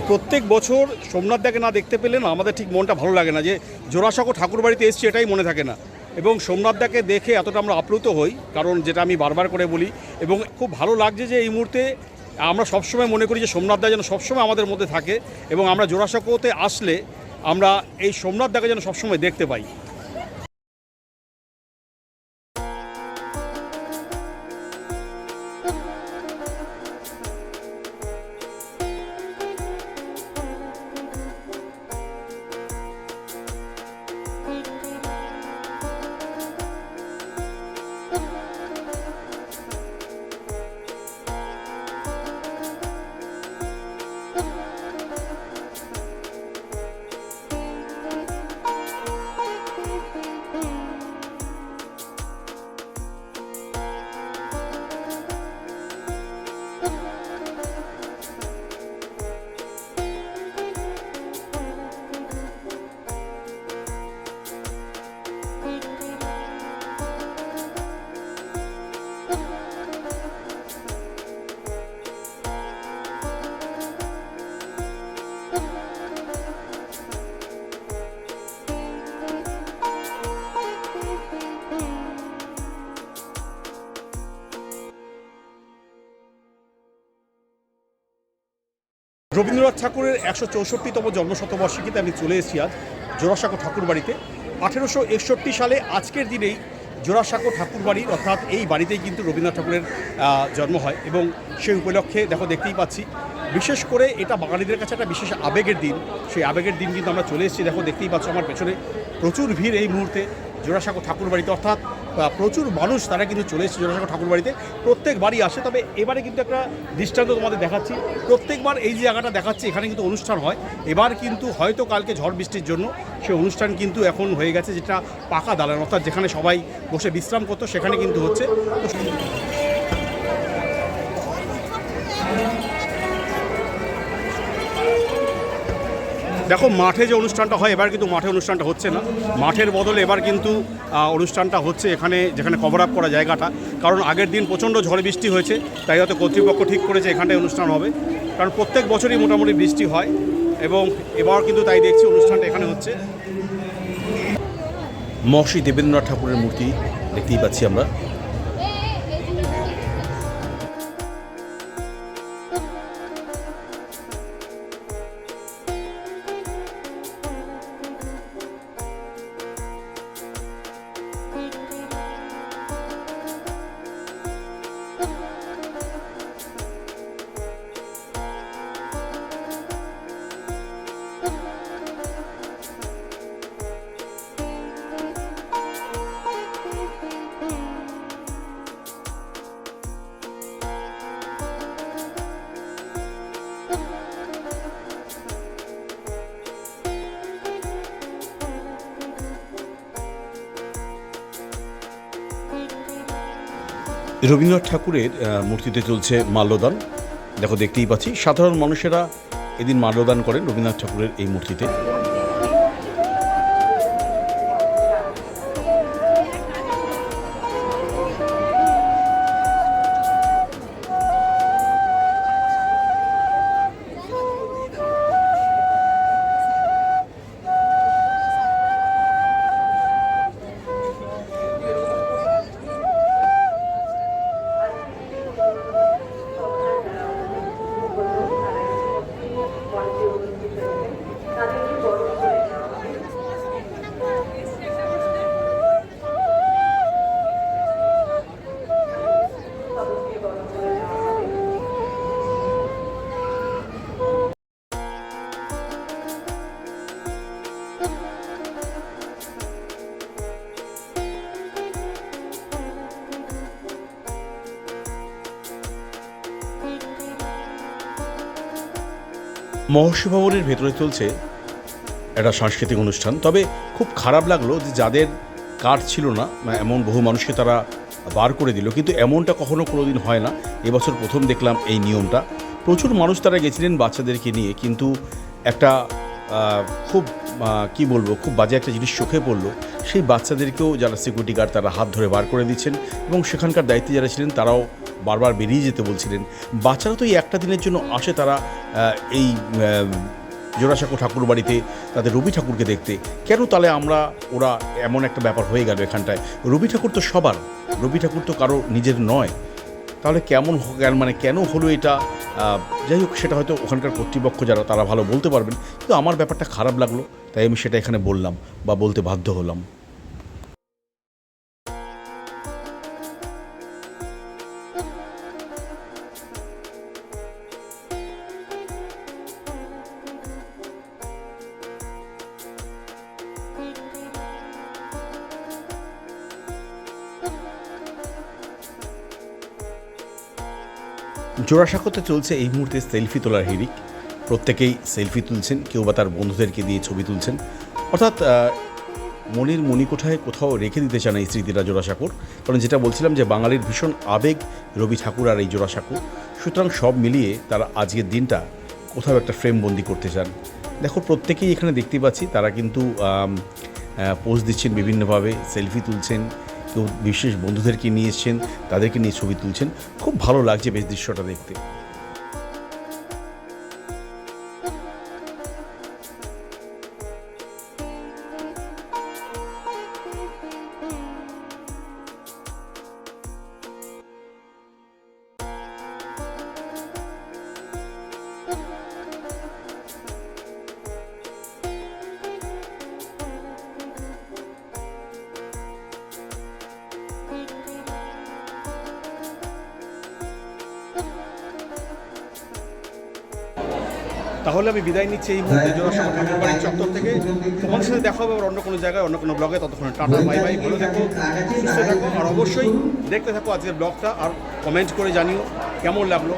প্রত্যেক বছর সোমনাথ দাকে না দেখতে পেলে না আমাদের ঠিক মনটা ভালো লাগে না যে জোড়াসাঁকো ঠাকুর বাড়িতে এসছি এটাই মনে থাকে না। এবং সোমনাথ দাকে দেখে এতটা আমরা আপ্লুত হই, কারণ যেটা আমি বারবার করে বলি, এবং খুব ভালো লাগছে যে এই মুহূর্তে আমরা সবসময় মনে করি যে সোমনাথ দা যেন সবসময় আমাদের মধ্যে থাকে, এবং আমরা জোড়াসাঁকোতে আসলে আমরা এই সোমনাথ দাকে যেন সবসময় দেখতে পাই। রবীন্দ্রনাথ ঠাকুরের একশো চৌষট্টিতম জন্মশতবার্ষিকীতে আমি চলে এসেছি আজ জোড়াসাঁকো ঠাকুর বাড়িতে আঠেরোশো একষট্টি সালে আজকের দিনেই জোড়াসাঁকো ঠাকুর বাড়ি অর্থাৎ এই বাড়িতেই কিন্তু রবীন্দ্রনাথ ঠাকুরের জন্ম হয় এবং সেই উপলক্ষে দেখো দেখতেই পাচ্ছি। বিশেষ করে এটা বাঙালিদের কাছে একটা বিশেষ আবেগের দিন। সেই আবেগের দিন কিন্তু আমরা চলে এসেছি। দেখো দেখতেই পাচ্ছ আমার পেছনে প্রচুর ভিড় এই মুহূর্তে জোড়াসাঁকো ঠাকুর বাড়িতে অর্থাৎ প্রচুর মানুষ তারা কিন্তু চলে এসেছে জোড়াসাঁকো ঠাকুর বাড়িতে। প্রত্যেক বাড়ি আসে, তবে এবারে কিন্তু একটা দৃষ্টান্ত তোমাদের দেখাচ্ছি। প্রত্যেকবার এই যে জায়গাটা দেখাচ্ছি, এখানে কিন্তু অনুষ্ঠান হয়। এবার কিন্তু হয়তো কালকে ঝড় বৃষ্টির জন্য সে অনুষ্ঠান কিন্তু এখন হয়ে গেছে, যেটা পাকা দালান, অর্থাৎ যেখানে সবাই বসে বিশ্রাম করতো, সেখানে কিন্তু হচ্ছে। দেখো, মাঠে যে অনুষ্ঠানটা হয়, এবার কিন্তু মাঠে অনুষ্ঠানটা হচ্ছে না। মাঠের বদলে এবার কিন্তু অনুষ্ঠানটা হচ্ছে এখানে, যেখানে কভার আপ করা জায়গাটা। কারণ আগের দিন প্রচণ্ড ঝড় বৃষ্টি হয়েছে, তাই হয়তো কর্তৃপক্ষ ঠিক করেছে এখানটায় অনুষ্ঠান হবে। কারণ প্রত্যেক বছরই মোটামুটি বৃষ্টি হয়, এবং এবার কিন্তু তাই দেখছি অনুষ্ঠানটা এখানে হচ্ছে। মহর্ষি দেবেন্দ্রনাথ ঠাকুরের মূর্তি দেখতেই পাচ্ছি আমরা। রবীন্দ্রনাথ ঠাকুরের মূর্তিতে চলছে মাল্যদান। দেখো, দেখতেই পাচ্ছি। সাধারণ মানুষেরা এদিন মাল্যদান করেন রবীন্দ্রনাথ ঠাকুরের এই মূর্তিতে। মহর্ষি ভবনের ভেতরে চলছে একটা সাংস্কৃতিক অনুষ্ঠান। তবে খুব খারাপ লাগল যে যাদের কার্ড ছিল না মানে এমন বহু মানুষকে তারা বার করে দিল। কিন্তু এমনটা কখনো কোনো দিন হয় না। এবছর প্রথম দেখলাম এই নিয়মটা। প্রচুর মানুষ তারা গেছিলেন বাচ্চাদেরকে নিয়ে, কিন্তু একটা খুব কি বলব, খুব বাজে একটা জিনিস চোখে পড়ল। সেই বাচ্চাদেরকেও যারা সিকিউরিটি গার্ড তারা হাত ধরে বার করে দিচ্ছেন এবং সেখানকার দায়িত্বে যারা ছিলেন তারাও বারবার বেরিয়ে যেতে বলছিলেন। বাচ্চারা তো এই একটা দিনের জন্য আসে তারা এই জোড়াসাঁকো ঠাকুর বাড়িতে তাদের রবি ঠাকুরকে দেখতে। কেন তাহলে আমরা, ওরা এমন একটা ব্যাপার হয়ে গেল এখানটায়? রবি ঠাকুর তো সবার। রবি ঠাকুর তো কারও নিজের নয়। তাহলে কেমন মানে কেন হলো এটা? যাই হোক, সেটা হয়তো ওখানকার কর্তৃপক্ষ যারা, তারা ভালো বলতে পারবেন। কিন্তু আমার ব্যাপারটা খারাপ লাগল, তাই আমি সেটা এখানে বললাম বা বলতে বাধ্য হলাম। জোড়াসাঁকোতে চলছে এই মুহূর্তে সেলফি তোলার হিরিক প্রত্যেকেই সেলফি তুলছেন, কেউ বা তার বন্ধুদেরকে দিয়ে ছবি তুলছেন। অর্থাৎ মনের মণিকোঠায় কোথাও রেখে দিতে চান এই স্মৃতিটা জোড়াসাঁকোর। কারণ যেটা বলছিলাম যে বাঙালির ভীষণ আবেগ রবি ঠাকুর আর এই জোড়াসাঁকো। সুতরাং সব মিলিয়ে তারা আজকের দিনটা কোথাও একটা ফ্রেম বন্দি করতে চান। দেখো, প্রত্যেকেই এখানে দেখতে পাচ্ছি, তারা কিন্তু পোজ দিচ্ছেন বিভিন্নভাবে সেলফি তুলছেন কেউ বিশেষ বন্ধুদেরকে নিয়ে এসছেন, তাদেরকে নিয়ে ছবি তুলছেন। খুব ভালো লাগছে বেশ দৃশ্যটা দেখতে। তাহলে আমি বিদায় নিচ্ছি এই মুহূর্তে জনসংখ্যা ঠাকুর বাড়ির চত্বর থেকে। তোমাদের সাথে দেখা হবে আবার অন্য কোনো জায়গায় অন্য কোনো ব্লগে। ততক্ষণ টাটা বাই বাই ভালো থাকো সুস্থ থাকো আর অবশ্যই দেখতে থাকো আজকের ব্লগটা আর কমেন্ট করে জানিও কেমন লাগল?